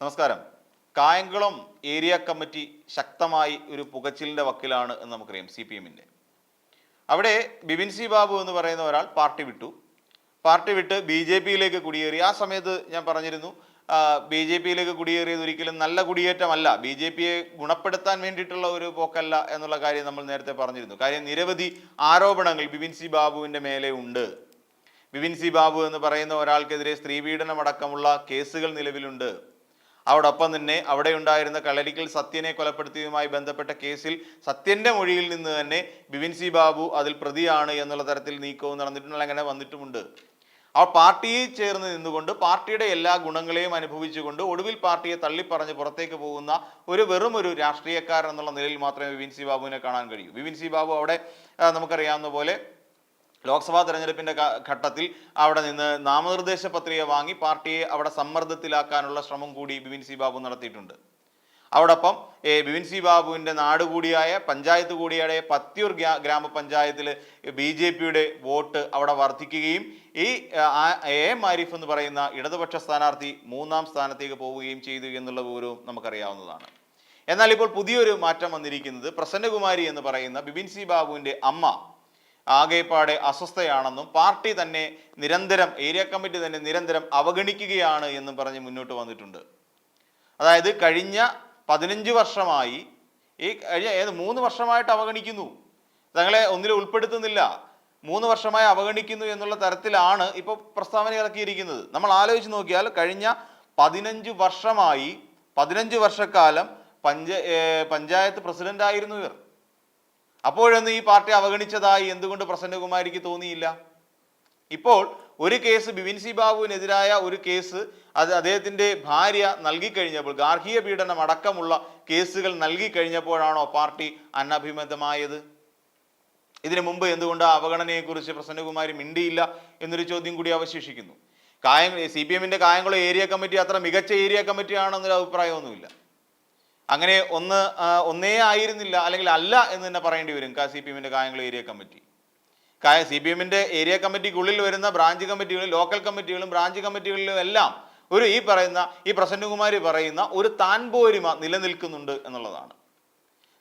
നമസ്കാരം. Kayamkulam area committee ശക്തമായി ഒരു പുകച്ചിലിന്റെ വക്കിലാണ് എന്ന് നമുക്കറിയാം സി പി എമ്മിന്റെ അവിടെ ബിപിൻ സി ബാബു എന്ന് പറയുന്ന ഒരാൾ പാർട്ടി വിട്ടു. പാർട്ടി വിട്ട് ബി ജെ പിയിലേക്ക് കുടിയേറി. ആ സമയത്ത് ഞാൻ പറഞ്ഞിരുന്നു ബി ജെ പിയിലേക്ക് കുടിയേറിയത് ഒരിക്കലും നല്ല കുടിയേറ്റമല്ല. ബി ജെ പിയെ ഗുണപ്പെടുത്താൻ വേണ്ടിയിട്ടുള്ള ഒരു പോക്കല്ല എന്നുള്ള കാര്യം നമ്മൾ നേരത്തെ പറഞ്ഞിരുന്നു. കാര്യം നിരവധി ആരോപണങ്ങൾ ബിപിൻ സി ബാബുവിന്റെ മേലെ ഉണ്ട്. ബിപിൻ സി ബാബു എന്ന് പറയുന്ന ഒരാൾക്കെതിരെ സ്ത്രീപീഡനമടക്കമുള്ള കേസുകൾ നിലവിലുണ്ട്. അതോടൊപ്പം തന്നെ അവിടെ ഉണ്ടായിരുന്ന കളരിക്കൽ സത്യനെ കൊലപ്പെടുത്തിയതുമായി ബന്ധപ്പെട്ട കേസിൽ സത്യന്റെ മൊഴിയിൽ നിന്ന് തന്നെ ബിപിൻ സി ബാബു അതിൽ പ്രതിയാണ് എന്നുള്ള തരത്തിൽ നീക്കവും നടന്നിട്ടുണ്ട് അങ്ങനെ വന്നിട്ടുമുണ്ട്. ആ പാർട്ടിയിൽ ചേർന്ന് നിന്നുകൊണ്ട് പാർട്ടിയുടെ എല്ലാ ഗുണങ്ങളെയും അനുഭവിച്ചുകൊണ്ട് ഒടുവിൽ പാർട്ടിയെ തള്ളിപ്പറഞ്ഞ് പുറത്തേക്ക് പോകുന്ന ഒരു വെറും ഒരു രാഷ്ട്രീയക്കാരൻ എന്നുള്ള നിലയിൽ മാത്രമേ ബിപിൻ സി ബാബുവിനെ കാണാൻ കഴിയൂ. ബിപിൻ സി ബാബു അവിടെ നമുക്കറിയാവുന്ന പോലെ ലോക്സഭാ തെരഞ്ഞെടുപ്പിന്റെ ഘട്ടത്തിൽ അവിടെ നിന്ന് നാമനിർദ്ദേശ പത്രിക വാങ്ങി പാർട്ടിയെ അവിടെ സമ്മർദ്ദത്തിലാക്കാനുള്ള ശ്രമം കൂടി ബിപിൻ സി ബാബു നടത്തിയിട്ടുണ്ട്. അവിടൊപ്പം ഏ, ബിപിൻ സി ബാബുവിന്റെ നാട് കൂടിയായ പഞ്ചായത്ത് കൂടിയായ പത്തിയൂർ ഗ്രാ- ഗ്രാമപഞ്ചായത്തിൽ ബി ജെ പിയുടെ വോട്ട് അവിടെ വർദ്ധിക്കുകയും ഈ എ എം ആരിഫ് എന്ന് പറയുന്ന ഇടതുപക്ഷ സ്ഥാനാർത്ഥി മൂന്നാം സ്ഥാനത്തേക്ക് പോവുകയും ചെയ്തു എന്നുള്ള വിവരവും നമുക്കറിയാവുന്നതാണ്. എന്നാൽ ഇപ്പോൾ പുതിയൊരു മാറ്റം വന്നിരിക്കുന്നത് പ്രസന്നകുമാരി എന്ന് പറയുന്ന ബിപിൻ സി ബാബുവിന്റെ അമ്മ ആകെപ്പാടെ അസ്വസ്ഥയാണെന്നും പാർട്ടി തന്നെ നിരന്തരം ഏരിയ കമ്മിറ്റി തന്നെ നിരന്തരം അവഗണിക്കുകയാണ് എന്നും പറഞ്ഞ് മുന്നോട്ട് വന്നിട്ടുണ്ട്. അതായത് കഴിഞ്ഞ പതിനഞ്ച് വർഷമായി ഈ കഴിഞ്ഞ ഏത് മൂന്ന് വർഷമായിട്ട് അവഗണിക്കുന്നു. തങ്ങളെ ഒന്നിൽ ഉൾപ്പെടുത്തുന്നില്ല. മൂന്ന് വർഷമായി അവഗണിക്കുന്നു എന്നുള്ള തരത്തിലാണ് ഇപ്പോൾ പ്രസ്താവന ഇറക്കിയിരിക്കുന്നത്. നമ്മൾ ആലോചിച്ച് നോക്കിയാൽ കഴിഞ്ഞ പതിനഞ്ച് വർഷമായി പതിനഞ്ച് വർഷക്കാലം പഞ്ച പഞ്ചായത്ത് പ്രസിഡന്റായിരുന്നു ഇവർ. അപ്പോഴൊന്നും ഈ പാർട്ടി അവഗണിച്ചതായി എന്തുകൊണ്ട് പ്രസന്നകുമാരിക്ക് തോന്നിയില്ല? ഇപ്പോൾ ഒരു കേസ് ബിവിൻ സി ബാബുവിനെതിരായ ഒരു കേസ് അത് അദ്ദേഹത്തിന്റെ ഭാര്യ നൽകിക്കഴിഞ്ഞപ്പോൾ ഗാർഹിക പീഡനം അടക്കമുള്ള കേസുകൾ നൽകിക്കഴിഞ്ഞപ്പോഴാണോ പാർട്ടി അനഭിമതമായത്? ഇതിനു മുമ്പ് എന്തുകൊണ്ട് ആ അവഗണനയെക്കുറിച്ച് പ്രസന്നകുമാരി മിണ്ടിയില്ല എന്നൊരു ചോദ്യം കൂടി അവശേഷിക്കുന്നു. കായം സി പി എമ്മിന്റെ കായംകുളം ഏരിയ കമ്മിറ്റി അത്ര മികച്ച ഏരിയ കമ്മിറ്റി ആണെന്നൊരു അഭിപ്രായമൊന്നുമില്ല. അങ്ങനെ ഒന്ന് ഒന്നേ ആയിരുന്നില്ല അല്ലെങ്കിൽ അല്ല എന്ന് തന്നെ പറയേണ്ടി വരും. സി പി എമ്മിന്റെ കായംകുളം ഏരിയ കമ്മിറ്റി. കായ സി പി എമ്മിന്റെ ഏരിയ കമ്മിറ്റിക്കുള്ളിൽ വരുന്ന ബ്രാഞ്ച് കമ്മിറ്റികളും ലോക്കൽ കമ്മിറ്റികളും ബ്രാഞ്ച് കമ്മിറ്റികളിലും എല്ലാം ഒരു ഈ പറയുന്ന ഈ പ്രസന്നകുമാരി പറയുന്ന ഒരു താൻപോരിമ നിലനിൽക്കുന്നുണ്ട് എന്നുള്ളതാണ്.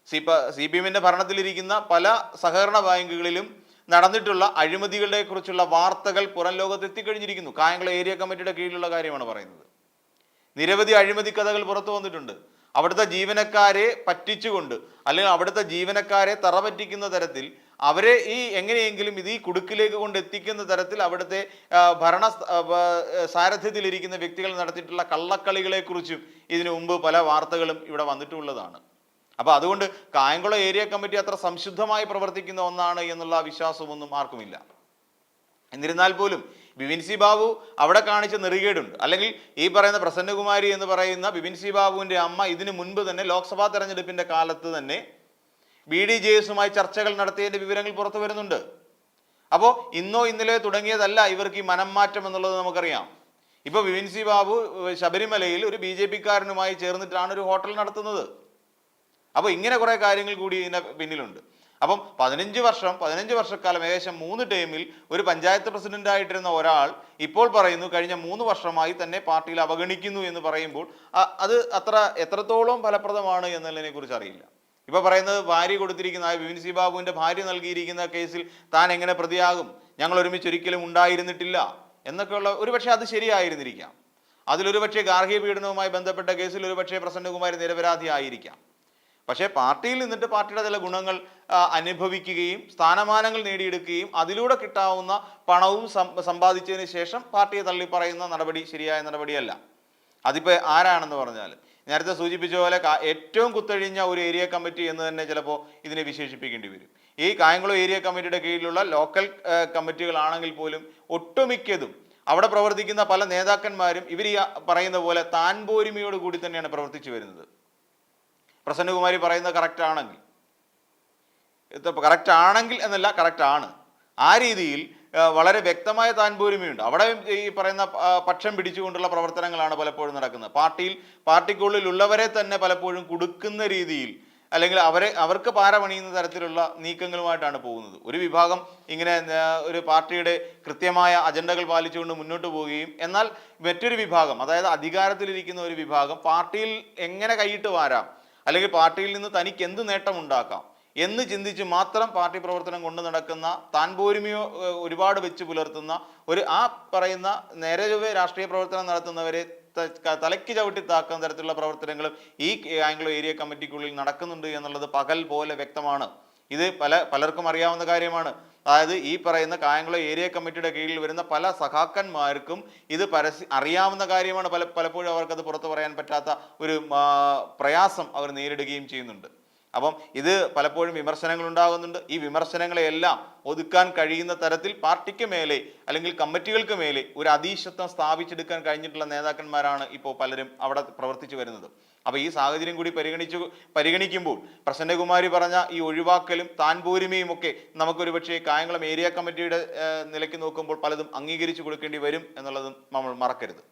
സി പ സി പി എമ്മിന്റെ ഭരണത്തിലിരിക്കുന്ന പല സഹകരണ ബാങ്കുകളിലും നടന്നിട്ടുള്ള അഴിമതികളെ കുറിച്ചുള്ള വാർത്തകൾ പുറം ലോകത്ത് എത്തിക്കഴിഞ്ഞിരിക്കുന്നു. കായംകുളം ഏരിയ കമ്മിറ്റിയുടെ കീഴിലുള്ള കാര്യമാണ് പറയുന്നത്. നിരവധി അഴിമതി കഥകൾ പുറത്തു വന്നിട്ടുണ്ട്. അവിടുത്തെ ജീവനക്കാരെ പറ്റിച്ചുകൊണ്ട് അല്ലെങ്കിൽ അവിടുത്തെ ജീവനക്കാരെ തറ പറ്റിക്കുന്ന തരത്തിൽ അവരെ ഈ എങ്ങനെയെങ്കിലും ഇത് ഈ കുടുക്കിലേക്ക് കൊണ്ട് എത്തിക്കുന്ന തരത്തിൽ അവിടുത്തെ ഭരണ സാരഥ്യത്തിലിരിക്കുന്ന വ്യക്തികൾ നടത്തിയിട്ടുള്ള കള്ളക്കളികളെ കുറിച്ചും ഇതിനു മുമ്പ് പല വാർത്തകളും ഇവിടെ വന്നിട്ടുള്ളതാണ്. അപ്പൊ അതുകൊണ്ട് കായംകുളം ഏരിയ കമ്മിറ്റി അത്ര സംശുദ്ധമായി പ്രവർത്തിക്കുന്ന ഒന്നാണ് എന്നുള്ള വിശ്വാസമൊന്നും ആർക്കുമില്ല. എന്നിരുന്നാൽ പോലും ബിപിൻ സി ബാബു അവിടെ കാണിച്ച നെറികേടുണ്ട്. അല്ലെങ്കിൽ ഈ പറയുന്ന പ്രസന്നകുമാരി എന്ന് പറയുന്ന ബിപിൻ സി ബാബുവിന്റെ അമ്മ ഇതിനു മുൻപ് തന്നെ ലോക്സഭാ തെരഞ്ഞെടുപ്പിന്റെ കാലത്ത് തന്നെ ബി ഡി ജെ എസുമായി ചർച്ചകൾ നടത്തിയതിന്റെ വിവരങ്ങൾ പുറത്തു വരുന്നുണ്ട്. അപ്പോൾ ഇന്നോ ഇന്നലെ തുടങ്ങിയതല്ല ഇവർക്ക് ഈ മനം മാറ്റം എന്നുള്ളത് നമുക്കറിയാം. ഇപ്പോൾ ബിപിൻ സി ബാബു ശബരിമലയിൽ ഒരു ബി ജെ പിക്കാരനുമായി ചേർന്നിട്ടാണ് ഒരു ഹോട്ടൽ നടത്തുന്നത്. അപ്പോൾ ഇങ്ങനെ കുറേ കാര്യങ്ങൾ കൂടി ഇതിന്റെ പിന്നിലുണ്ട്. അപ്പം പതിനഞ്ച് വർഷം പതിനഞ്ച് വർഷക്കാലം ഏകദേശം മൂന്ന് ടൈമിൽ ഒരു പഞ്ചായത്ത് പ്രസിഡന്റ് ആയിട്ടിരുന്ന ഒരാൾ ഇപ്പോൾ പറയുന്നു കഴിഞ്ഞ മൂന്ന് വർഷമായി തന്നെ പാർട്ടിയിൽ അവഗണിക്കുന്നു എന്ന് പറയുമ്പോൾ അത് അത്ര എത്രത്തോളം ഫലപ്രദമാണ് എന്നതിനെ കുറിച്ച് അറിയില്ല. ഇപ്പൊ പറയുന്നത് ഭാര്യ കൊടുത്തിരിക്കുന്ന വിപിൻ സി ബാബുവിന്റെ ഭാര്യ നൽകിയിരിക്കുന്ന കേസിൽ താൻ എങ്ങനെ പ്രതിയാകും? ഞങ്ങൾ ഒരുമിച്ച് ഒരിക്കലും ഉണ്ടായിരുന്നിട്ടില്ല എന്നൊക്കെയുള്ള ഒരുപക്ഷെ അത് ശരിയായിരുന്നിരിക്കാം. അതിലൊരു പക്ഷേ ഗാർഹിക പീഡനവുമായി ബന്ധപ്പെട്ട കേസിൽ ഒരു പക്ഷേ പ്രസന്നകുമാരി നിരപരാധി ആയിരിക്കാം പക്ഷേ പാർട്ടിയിൽ നിന്നിട്ട് പാർട്ടിയുടെ ചില ഗുണങ്ങൾ അനുഭവിക്കുകയും സ്ഥാനമാനങ്ങൾ നേടിയെടുക്കുകയും അതിലൂടെ കിട്ടാവുന്ന പണവും സമ്പാദിച്ചതിന് ശേഷം പാർട്ടിയെ തള്ളിപ്പറയുന്ന നടപടി ശരിയായ നടപടിയല്ല. അതിപ്പോൾ ആരാണെന്ന് പറഞ്ഞാൽ നേരത്തെ സൂചിപ്പിച്ച പോലെ ഏറ്റവും കുത്തഴിഞ്ഞ ഒരു ഏരിയ കമ്മിറ്റി എന്ന് തന്നെ ചിലപ്പോൾ ഇതിനെ വിശേഷിപ്പിക്കേണ്ടി വരും. ഈ കായംകുളം ഏരിയ കമ്മിറ്റിയുടെ കീഴിലുള്ള ലോക്കൽ കമ്മിറ്റികളാണെങ്കിൽ പോലും ഒട്ടുമിക്കതും അവിടെ പ്രവർത്തിക്കുന്ന പല നേതാക്കന്മാരും ഇവർ ഈ പറയുന്ന പോലെ താൻപോരിമയോട് കൂടി തന്നെയാണ് പ്രവർത്തിച്ചു വരുന്നത്. പ്രസന്നകുമാരി പറയുന്നത് കറക്റ്റ് ആണെങ്കിൽ. കറക്റ്റ് ആണെങ്കിൽ എന്നല്ല കറക്റ്റ് ആണ്. ആ രീതിയിൽ വളരെ വ്യക്തമായ താൻപൂരിമയുണ്ട് അവിടെ ഈ പറയുന്ന പക്ഷം പിടിച്ചുകൊണ്ടുള്ള പ്രവർത്തനങ്ങളാണ് പലപ്പോഴും നടക്കുന്നത്. പാർട്ടിയിൽ പാർട്ടിക്കുള്ളിലുള്ളവരെ തന്നെ പലപ്പോഴും കൊടുക്കുന്ന രീതിയിൽ അല്ലെങ്കിൽ അവരെ അവർക്ക് പാരമണിയുന്ന തരത്തിലുള്ള നീക്കങ്ങളുമായിട്ടാണ് പോകുന്നത്. ഒരു വിഭാഗം ഇങ്ങനെ ഒരു പാർട്ടിയുടെ കൃത്യമായ അജണ്ടകൾ പാലിച്ചുകൊണ്ട് മുന്നോട്ട് പോവുകയും എന്നാൽ മറ്റൊരു വിഭാഗം അതായത് അധികാരത്തിലിരിക്കുന്ന ഒരു വിഭാഗം പാർട്ടിയിൽ എങ്ങനെ കൈയിട്ട് വാരാം അല്ലെങ്കിൽ പാർട്ടിയിൽ നിന്ന് തനിക്ക് എന്ത് നേട്ടമുണ്ടാക്കാം എന്ന് ചിന്തിച്ച് മാത്രം പാർട്ടി പ്രവർത്തനം കൊണ്ട് നടക്കുന്ന താൻ പോരുമയോ ഒരുപാട് വെച്ച് പുലർത്തുന്ന ഒരു ആ പറയുന്ന നേരെ ചൊവ്വേ രാഷ്ട്രീയ പ്രവർത്തനം നടത്തുന്നവരെ തലയ്ക്ക് ചവിട്ടി താക്കുന്ന തരത്തിലുള്ള പ്രവർത്തനങ്ങളും ഈ ആംഗ്ലോ ഏരിയ കമ്മിറ്റിക്കുള്ളിൽ നടക്കുന്നുണ്ട് എന്നുള്ളത് പകൽ പോലെ വ്യക്തമാണ്. ഇത് പല പലർക്കും അറിയാവുന്ന കാര്യമാണ്. അതായത് ഈ പറയുന്ന കായംകുളം ഏരിയ കമ്മിറ്റിയുടെ കീഴിൽ വരുന്ന പല സഖാക്കന്മാർക്കും ഇത് പരസ്യ അറിയാവുന്ന കാര്യമാണ് പല പലപ്പോഴും അവർക്കത് പുറത്തു പറയാൻ പറ്റാത്ത ഒരു പ്രയാസം അവർ നേരിടുകയും ചെയ്യുന്നുണ്ട്. അപ്പം ഇത് പലപ്പോഴും വിമർശനങ്ങൾ ഉണ്ടാകുന്നുണ്ട്. ഈ വിമർശനങ്ങളെയെല്ലാം ഒതുക്കാൻ കഴിയുന്ന തരത്തിൽ പാർട്ടിക്ക് മേലെ അല്ലെങ്കിൽ കമ്മിറ്റികൾക്ക് മേലെ ഒരു അതീശത്വം സ്ഥാപിച്ചെടുക്കാൻ കഴിഞ്ഞിട്ടുള്ള നേതാക്കന്മാരാണ് ഇപ്പോൾ പലരും അവിടെ പ്രവർത്തിച്ചു വരുന്നത്. അപ്പോൾ ഈ സാഹചര്യം കൂടി പരിഗണിച്ചു പരിഗണിക്കുമ്പോൾ പ്രസന്നകുമാരി പറഞ്ഞ ഈ ഒഴിവാക്കലും താൻ പോരുമയും ഒക്കെ നമുക്കൊരു പക്ഷേ കായംകുളം ഏരിയ കമ്മിറ്റിയുടെ നിലയ്ക്ക് നോക്കുമ്പോൾ പലതും അംഗീകരിച്ചു കൊടുക്കേണ്ടി വരും എന്നുള്ളതും നമ്മൾ മറക്കരുത്.